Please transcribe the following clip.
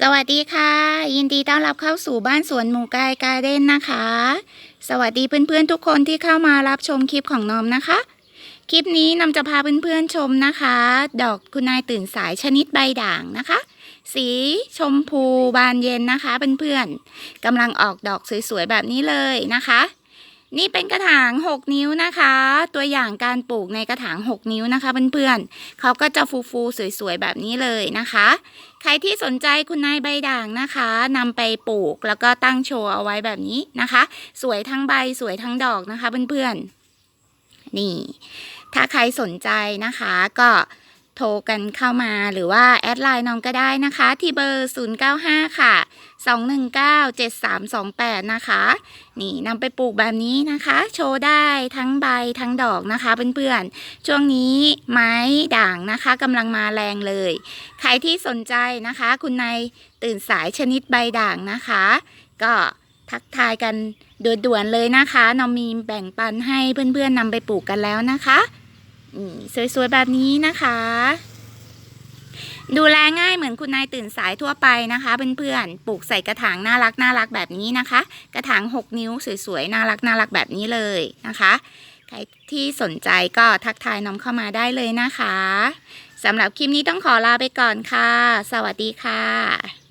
สวัสดีค่ะ ยินดีต้อนรับเข้าสู่บ้านสวนหมู่กายการเด้นนะคะ สวัสดีเพื่อนๆทุกคนที่เข้ามารับชมคลิปของนอมนะคะ คลิปนี้นำจะพาเพื่อนๆชมนะคะ ดอกคุณนายตื่นสายชนิดใบด่างนะคะ สีชมพูบานเย็นนะคะเพื่อนๆกำลังออกดอกสวยๆแบบนี้เลยนะคะ นี่เป็นกระถาง 6 นิ้วนะคะ ตัวอย่างการปลูกในกระถาง 6 นิ้วนะคะเพื่อนๆเขาก็จะฟูๆสวยๆแบบนี้เลยนะคะ ใครที่สนใจคุณนายใบด่างนะคะนำไปปลูกแล้วก็ตั้งโชว์เอาไว้แบบนี้นะคะ สวยทั้งใบสวยทั้งดอกนะคะเพื่อนๆนี่ ถ้าใครสนใจนะคะก็ โทรกันเข้ามาหรือว่าแอดไลน์น้องก็ได้นะคะ ที่เบอร์ 095 ค่ะ 219 7328 นะคะ นี่นำไปปลูกแบบนี้นะคะ โชว์ได้ทั้งใบทั้งดอกนะคะเพื่อนๆ ช่วงนี้ไม้ด่างนะคะกำลังมาแรงเลย ใครที่สนใจนะคะ คุณนายตื่นสายชนิดใบด่างนะคะ ก็ทักทายกันด่วนๆเลยนะคะน้องมีแบ่งปันให้เพื่อนๆนำไปปลูกกันแล้วนะคะ สวยๆแบบนี้นะคะ ดูแลง่ายเหมือนคุณนายตื่นสายทั่วไปนะคะเพื่อนๆปลูกใส่กระถางน่ารักน่ารักแบบนี้นะคะ กระถาง 6 นิ้วสวยๆน่ารักน่ารักแบบนี้เลยนะคะใครที่สนใจก็ทักทายน้องเข้ามาได้เลยนะคะสำหรับคลิปนี้ต้องขอลาไปก่อนค่ะ สวัสดีค่ะ